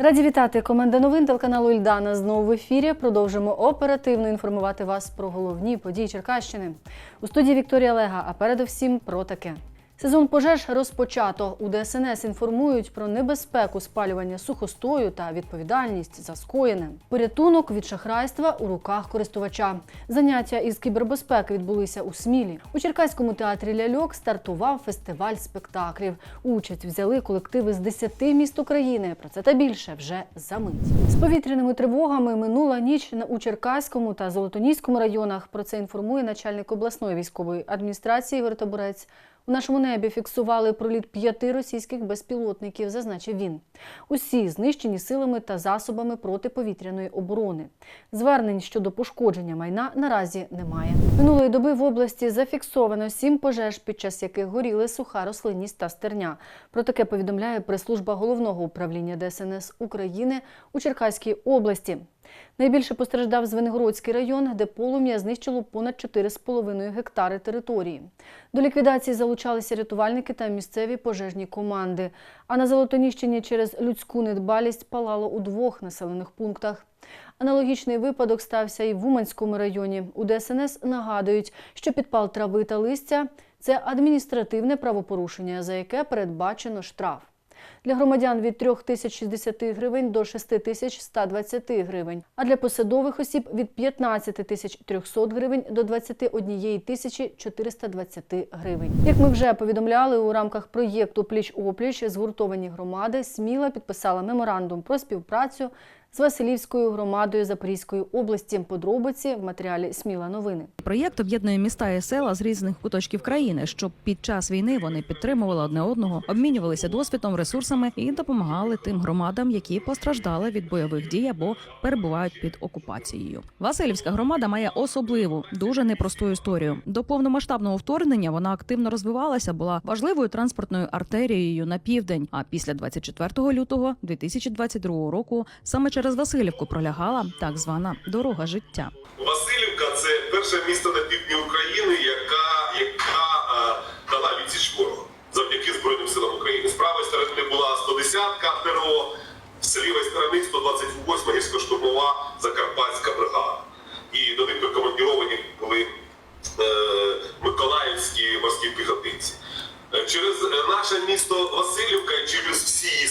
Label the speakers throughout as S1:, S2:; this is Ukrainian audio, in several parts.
S1: Раді вітати команда новин телеканалу Ільдана. Знову в ефірі. Продовжимо оперативно інформувати вас про головні події Черкащини. У студії Вікторія Лега, а передовсім про таке. Сезон пожеж розпочато. У ДСНС інформують про небезпеку спалювання сухостою та відповідальність за скоєне. Порятунок від шахрайства у руках користувача. Заняття із кібербезпеки відбулися у Смілі. У Черкаському театрі ляльок стартував фестиваль спектаклів. Участь взяли колективи з 10 міст України. Про це та більше вже за мить. З повітряними тривогами минула ніч у Черкаському та Золотоніському районах. Про це інформує начальник обласної військової адміністрації Ігор Табурець. У нашому небі фіксували проліт п'яти російських безпілотників, зазначив він. Усі знищені силами та засобами протиповітряної оборони. Звернень щодо пошкодження майна наразі немає. Минулої доби в області зафіксовано сім пожеж, під час яких горіли суха рослинність та стерня. Про таке повідомляє прес-служба головного управління ДСНС України у Черкаській області. Найбільше постраждав Звенигородський район, де полум'я знищило понад 4,5 гектари території. До ліквідації залучалися рятувальники та місцеві пожежні команди. А на Золотоніщині через людську недбалість палало у двох населених пунктах. Аналогічний випадок стався і в Уманському районі. У ДСНС нагадують, що підпал трави та листя це адміністративне правопорушення, за яке передбачено штраф. Для громадян від 3060 гривень до 6120 гривень, а для посадових осіб від 15300 гривень до 21420 гривень. Як ми вже повідомляли, у рамках проєкту Пліч-опліч згуртовані громади Сміла підписала меморандум про співпрацю з Василівською громадою Запорізької області. Подробиці в матеріалі Сміла новини.
S2: Проєкт об'єднує міста і села з різних куточків країни, щоб під час війни вони підтримували одне одного, обмінювалися досвідом, ресурсами і допомагали тим громадам, які постраждали від бойових дій або перебувають під окупацією. Васильівська громада має особливу, дуже непросту історію. До повномасштабного вторгнення вона активно розвивалася, була важливою транспортною артерією на південь. А після 24 лютого 2022 року саме через Васильівку пролягала так звана дорога життя.
S3: Васильівка це перше місто на півдні України, яка, яка е, дала відсіч ворогу завдяки Збройним силам України. З правої сторони була 110-ка ТРО, з лівої сторони 128-ма гірсько-штурмова Закарпатська бригада. І до них прикомандіровані були е, Миколаївські морські піхотинці. Е, Через е, наше місто Васильівка через всі її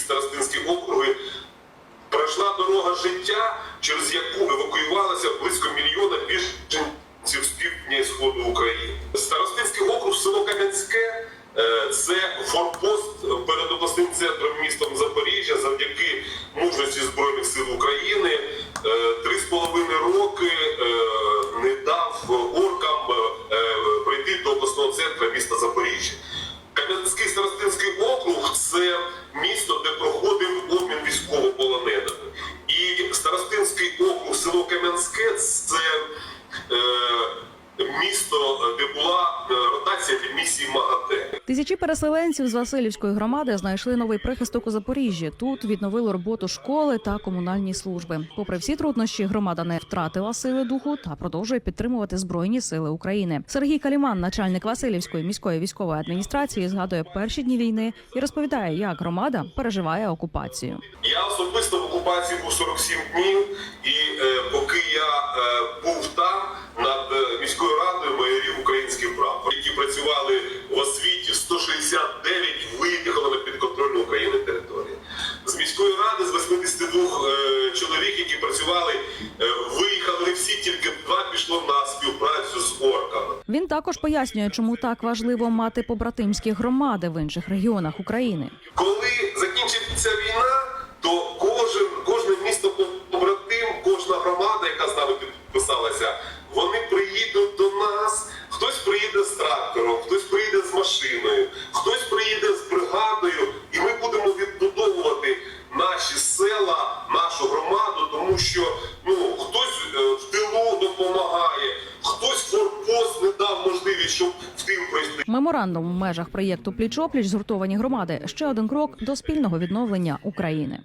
S3: життя, через яку евакуювалося близько мільйона біженців з півдня і сходу України. Старостинський округ село Кам'янське е, це форпост перед обласним центром містом Запоріжжя завдяки мужності Збройних сил України. Е, Три з половиною роки е, не дав оркам прийти до обласного центру міста Запоріжжя. Кам'янський старостинський округ це місто,
S2: Тисячі переселенців з Васильівської громади знайшли новий прихисток у Запоріжжі. Тут відновили роботу школи та комунальні служби. Попри всі труднощі, громада не втратила сили духу та продовжує підтримувати збройні сили України. Сергій Каліман, начальник Васильівської міської військової адміністрації, згадує перші дні війни і розповідає, як громада переживає окупацію.
S3: Я особисто в окупації був 47 днів, і е, поки я е, був там, над е, міською радою майорів українських прапор, які працювали в освіті 169 виїхали на підконтрольну України територію. З міської ради з 82 е, чоловік, які працювали, е, виїхали всі, тільки два пішло на співпрацю з орками.
S2: Він також пояснює, чому так важливо мати побратимські громади в інших регіонах України.
S3: Коли закінчиться війна, машиною, хтось приїде з бригадою, і ми будемо відбудовувати наші села, нашу громаду, тому що ну хтось е, в тилу допомагає, хтось форпост не дав можливість, щоб в тил пройти.
S2: Меморандум в межах проєкту Пліч-опліч згуртовані громади ще один крок до спільного відновлення України.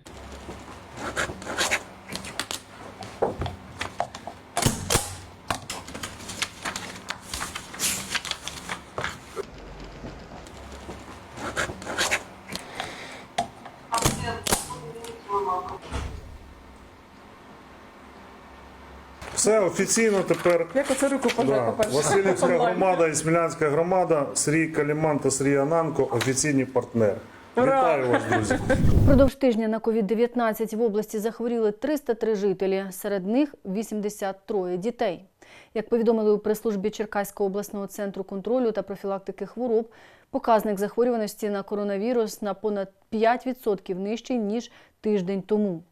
S4: Все офіційно тепер.
S5: Як оце руку
S4: Да. Васильівська громада і Смілянська громада, Сергій Каліман та Сергій Ананко офіційні партнери.
S5: Ура!
S4: Вітаю вас, друзі.
S1: Впродовж тижня на COVID-19 в області захворіли 303 жителі, серед них 83 дітей. Як повідомили у прес-службі Черкаського обласного центру контролю та профілактики хвороб, показник захворюваності на коронавірус на понад 5% нижчий, ніж тиждень тому.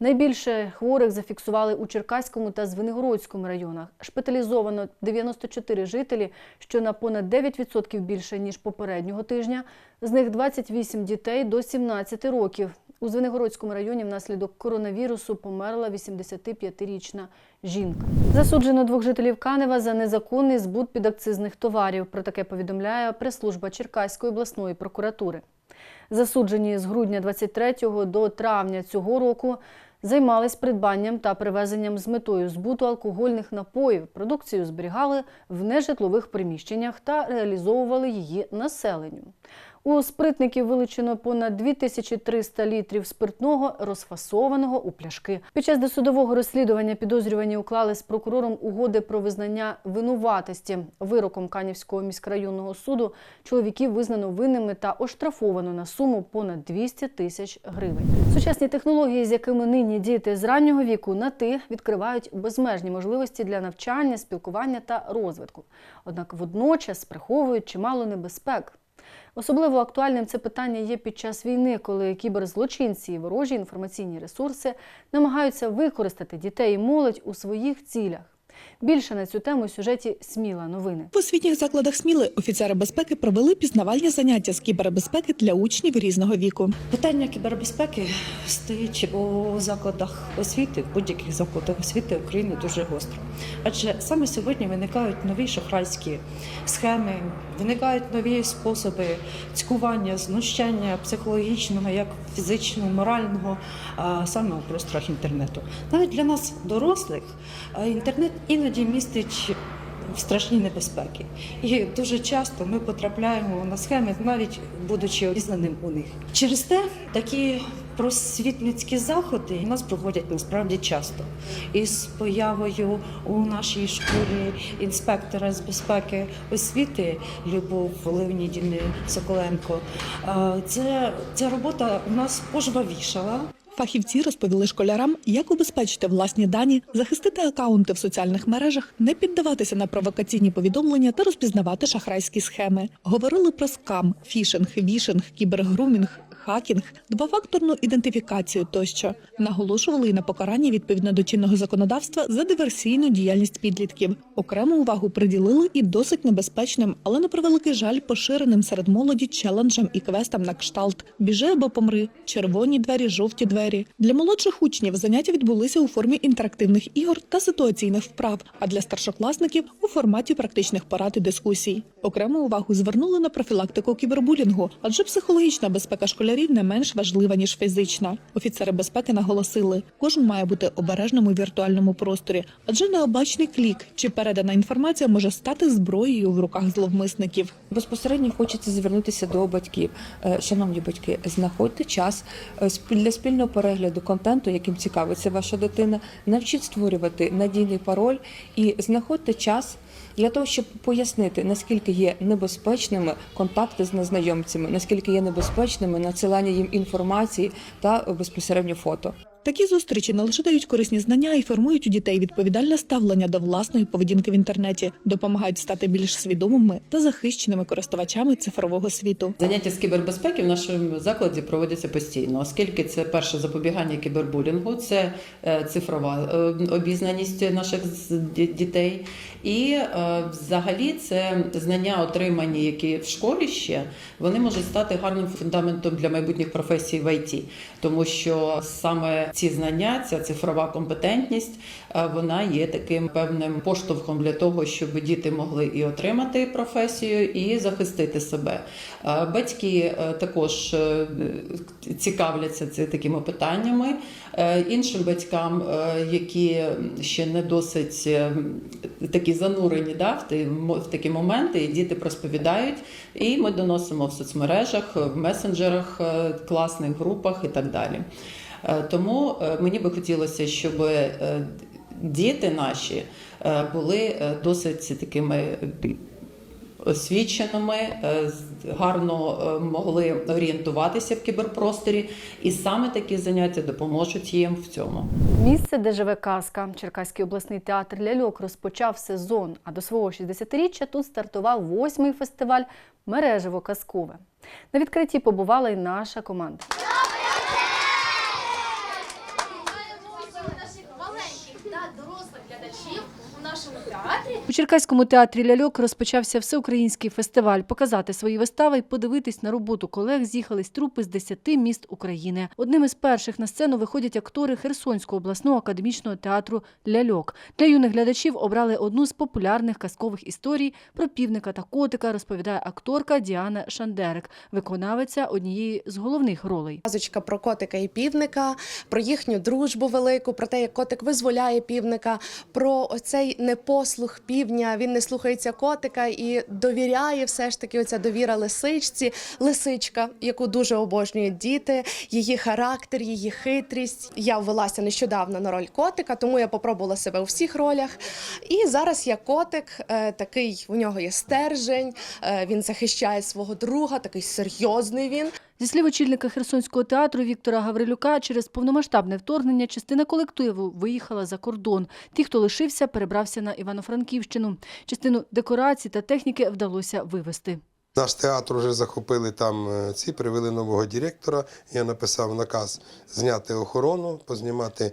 S1: Найбільше хворих зафіксували у Черкаському та Звенигородському районах. Шпиталізовано 94 жителі, що на понад 9% більше, ніж попереднього тижня. З них 28 дітей до 17 років. У Звенигородському районі внаслідок коронавірусу померла 85-річна жінка. Засуджено двох жителів Канева за незаконний збут підакцизних товарів. Про таке повідомляє прес-служба Черкаської обласної прокуратури. Засуджені з грудня 23 до травня цього року займались придбанням та привезенням з метою збуту алкогольних напоїв. Продукцію зберігали в нежитлових приміщеннях та реалізовували її населенню. У спритників вилучено понад 2300 літрів спиртного, розфасованого у пляшки. Під час досудового розслідування підозрювані уклали з прокурором угоди про визнання винуватості. Вироком Канівського міськрайонного суду чоловіків визнано винними та оштрафовано на суму понад 200 тисяч гривень. Сучасні технології, з якими нині діти з раннього віку на ти відкривають безмежні можливості для навчання, спілкування та розвитку. Однак водночас приховують чимало небезпек. Особливо актуальним це питання є під час війни, коли кіберзлочинці і ворожі інформаційні ресурси намагаються використати дітей і молодь у своїх цілях. Більше на цю тему у сюжеті Сміла новини.
S6: В освітніх закладах Сміли офіцери безпеки провели пізнавальні заняття з кібербезпеки для учнів різного віку.
S7: Питання кібербезпеки стоїть у закладах освіти, в будь-яких закладах освіти України дуже гостро. Адже саме сьогодні виникають нові шахрайські схеми, виникають нові способи цькування, знущання психологічного, як фізичного, морального, саме у просторах інтернету. Навіть для нас, дорослих, інтернет іноді містить страшні небезпеки. І дуже часто ми потрапляємо на схеми, навіть будучи обізнаним у них. Через те такі просвітницькі заходи у нас проводять насправді часто. І з появою у нашій школі інспектора з безпеки освіти Любов Леонідівни Соколенко. Це ця робота у нас пожвавішала.
S6: Фахівці розповіли школярам, як убезпечити власні дані, захистити акаунти в соціальних мережах, не піддаватися на провокаційні повідомлення та розпізнавати шахрайські схеми. Говорили про скам, фішинг, вішинг, кібергрумінг. Хакінг, двофакторну ідентифікацію тощо наголошували і на покаранні відповідно до чинного законодавства за диверсійну діяльність підлітків. Окрему увагу приділили і досить небезпечним, але на превеликий жаль, поширеним серед молоді челенджам і квестам на кшталт біжи або помри, червоні двері, жовті двері. Для молодших учнів заняття відбулися у формі інтерактивних ігор та ситуаційних вправ, а для старшокласників у форматі практичних порад і дискусій. Окрему увагу звернули на профілактику кібербулінгу, адже психологічна безпека школярів не менш важлива ніж фізична. Офіцери безпеки наголосили, кожен має бути обережним у віртуальному просторі, адже необачний клік чи передана інформація може стати зброєю в руках зловмисників.
S5: Безпосередньо хочеться звернутися до батьків. Е, Шановні батьки, знаходьте час е, для спільного перегляду контенту, яким цікавиться ваша дитина. Навчіть створювати надійний пароль і знаходьте час. Для того щоб пояснити наскільки є небезпечними контакти з незнайомцями, наскільки є небезпечними надсилання їм інформації та безпосередньо фото.
S6: Такі зустрічі не лише дають корисні знання і формують у дітей відповідальне ставлення до власної поведінки в інтернеті, допомагають стати більш свідомими та захищеними користувачами цифрового світу.
S8: Заняття з кібербезпеки в нашому закладі проводяться постійно, оскільки це перше запобігання кібербулінгу, це е, цифрова е, обізнаність наших дітей, і е, взагалі це знання, отримані, які в школі ще, вони можуть стати гарним фундаментом для майбутніх професій в ІТ, тому що саме ці знання, ця цифрова компетентність, е, вона є таким певним поштовхом для того, щоб діти могли і отримати професію, і захистити себе. Е, Батьки е, також цікавляться ці- такими питаннями. Іншим батькам, які ще не досить такі занурені да, в, такі моменти, і діти розповідають, і ми доносимо в соцмережах, в месенджерах, класних групах і так далі. Е, Тому е, мені би хотілося, щоб е, діти наші були досить такими освіченими, гарно могли орієнтуватися в кіберпросторі, і саме такі заняття допоможуть їм в цьому.
S1: Місце, де живе казка. Черкаський обласний театр ляльок розпочав сезон. А до свого 60-річчя тут стартував восьмий фестиваль Мережево казкове. На відкритті побувала й наша команда.
S9: наших маленьких та дорослих глядачів у нашому театрі.
S1: У Черкаському театрі ляльок розпочався всеукраїнський фестиваль. Показати свої вистави і подивитись на роботу колег з'їхались трупи з 10 міст України. Одним із перших на сцену виходять актори Херсонського обласного академічного театру ляльок. Для юних глядачів обрали одну з популярних казкових історій про півника та котика, розповідає акторка Діана Шандерик, виконавиця однієї з головних ролей.
S10: Казочка про котика і півника, про їхню дружбу велику, про те, як котик визволяє півника, про оцей непослух півдня. Він не слухається котика і довіряє все ж таки оця довіра лисичці, лисичка, яку дуже обожнюють діти, її характер, її хитрість. Я ввелася нещодавно на роль котика, тому я попробувала себе у всіх ролях. І зараз я котик, е, такий у нього є стержень. е, Він захищає свого друга, такий серйозний він.
S1: Зі слів очільника Херсонського театру Віктора Гаврилюка, через повномасштабне вторгнення частина колективу виїхала за кордон. Ті, хто лишився, перебрався на Івано-Франківщину. Частину декорацій та техніки вдалося вивезти.
S11: Наш театр вже захопили там е, ці, привели нового директора. Я написав наказ зняти охорону, познімати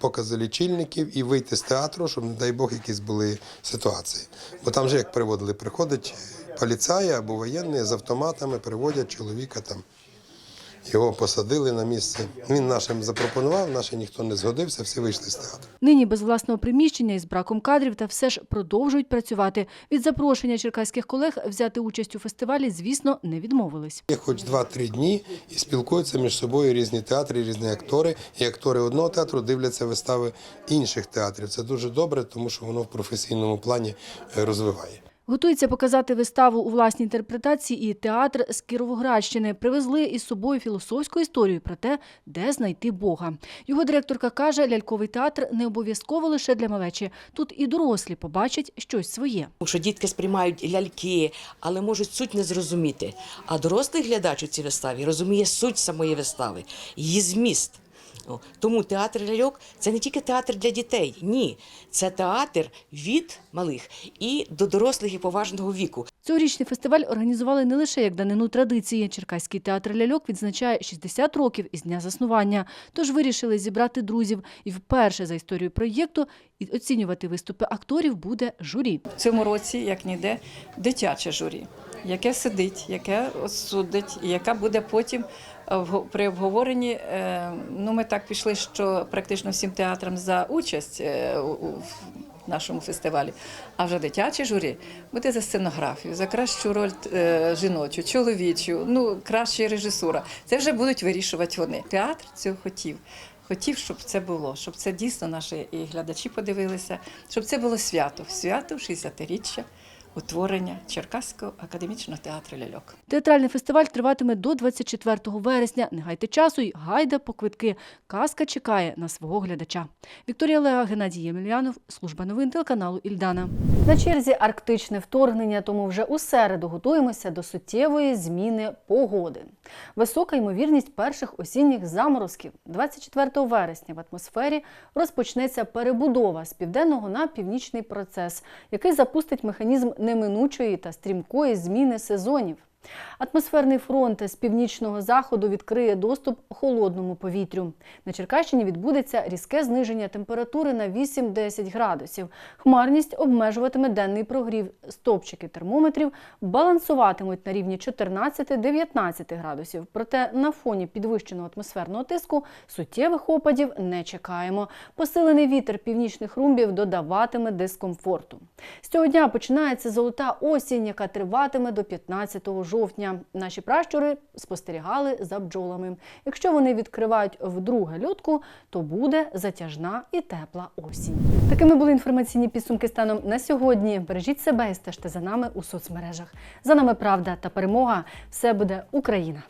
S11: покази лічильників і вийти з театру, щоб, не дай Бог, якісь були ситуації. Бо там же як приводили, приходить поліцаї або воєнні з автоматами, приводять чоловіка там. Його посадили на місце. Він нашим запропонував, наші ніхто не згодився, всі вийшли з театру.
S1: Нині без власного приміщення і з браком кадрів та все ж продовжують працювати. Від запрошення черкаських колег взяти участь у фестивалі, звісно, не відмовились.
S11: Є хоч 2-3 дні і спілкуються між собою різні театри, різні актори. І актори одного театру дивляться вистави інших театрів. Це дуже добре, тому що воно в професійному плані е, розвиває.
S1: Готується показати виставу у власній інтерпретації і театр з Кіровоградщини. Привезли із собою філософську історію про те, де знайти Бога. Його директорка каже, ляльковий театр не обов'язково лише для малечі. Тут і дорослі побачать щось своє.
S12: Що дітки сприймають ляльки, але можуть суть не зрозуміти. А дорослий глядач у цій виставі розуміє суть самої вистави, її зміст. О, Тому театр ляльок це не тільки театр для дітей, ні, це театр від малих і до дорослих і поважного віку.
S1: Цьогорічний фестиваль організували не лише як данину традиції. Черкаський театр ляльок відзначає 60 років із дня заснування. Тож вирішили зібрати друзів і вперше за історію проєкту і оцінювати виступи акторів буде журі.
S7: В цьому році, як ніде, дитяче журі, яке сидить, яке судить, і яка буде потім при обговоренні. е, Ну, ми так пішли, що практично всім театрам за участь е, в нашому фестивалі. А вже дитяче журі буде за сценографію, за кращу роль е, жіночу, чоловічу, ну краща режисура. Це вже будуть вирішувати вони. Театр цього хотів. Хотів, щоб це було, щоб це дійсно наші і глядачі подивилися, щоб це було свято, свято 60-річчя утворення Черкаського академічного театру ляльок.
S1: Театральний фестиваль триватиме до 24 вересня. Не гайте часу і гайда по квитки. Казка чекає на свого глядача. Вікторія Лега, Геннадій Ємельянов, служба новин телеканалу Ільдана. На черзі арктичне вторгнення, тому вже у середу готуємося до суттєвої зміни погоди. Висока ймовірність перших осінніх заморозків. 24 вересня в атмосфері розпочнеться перебудова з південного на північний процес, який запустить механізм неминучої та стрімкої зміни сезонів. Атмосферний фронт з північного заходу відкриє доступ холодному повітрю. На Черкащині відбудеться різке зниження температури на 8-10 градусів. Хмарність обмежуватиме денний прогрів. Стопчики термометрів балансуватимуть на рівні 14-19 градусів. Проте на фоні підвищеного атмосферного тиску суттєвих опадів не чекаємо. Посилений вітер північних румбів додаватиме дискомфорту. З цього дня починається золота осінь, яка триватиме до 15 жовтня. Наші пращури спостерігали за бджолами. Якщо вони відкривають вдруге льотку, то буде затяжна і тепла осінь. Такими були інформаційні підсумки станом на сьогодні. Бережіть себе і стежте за нами у соцмережах. За нами правда та перемога. Все буде Україна.